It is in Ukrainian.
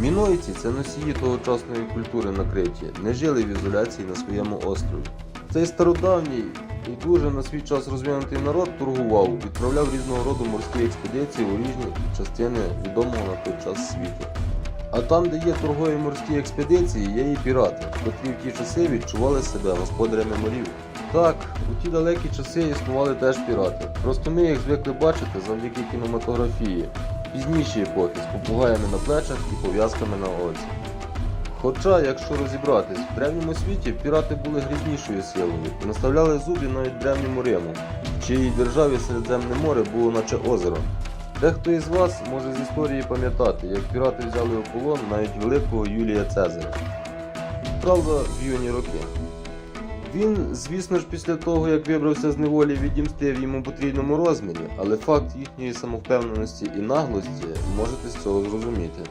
Мінойці це носії тогочасної культури на Криті, не жили в ізоляції на своєму острові. Цей стародавній і дуже на свій час розвинутий народ торгував, відправляв різного роду морські експедиції у різні частини відомого на той час світу. А там, де є торгові морські експедиції, є і пірати, котрі в ті часи відчували себе господарями морів. Так, у ті далекі часи існували теж пірати. Просто ми їх звикли бачити завдяки кінематографії, пізніші епохи з попугаями на плечах і пов'язками на оці. Хоча, якщо розібратись, в древньому світі пірати були грізнішою силою і наставляли зубі навіть древньому Риму, в чиїй державі Середземне море було наче озеро. Дехто із вас може з історії пам'ятати, як пірати взяли у полон навіть великого Юлія Цезаря. Правда, в юні роки. Він, звісно ж, після того, як вибрався з неволі, відімстив йому потрійному розмірі, але факт їхньої самовпевненості і наглості можете з цього зрозуміти.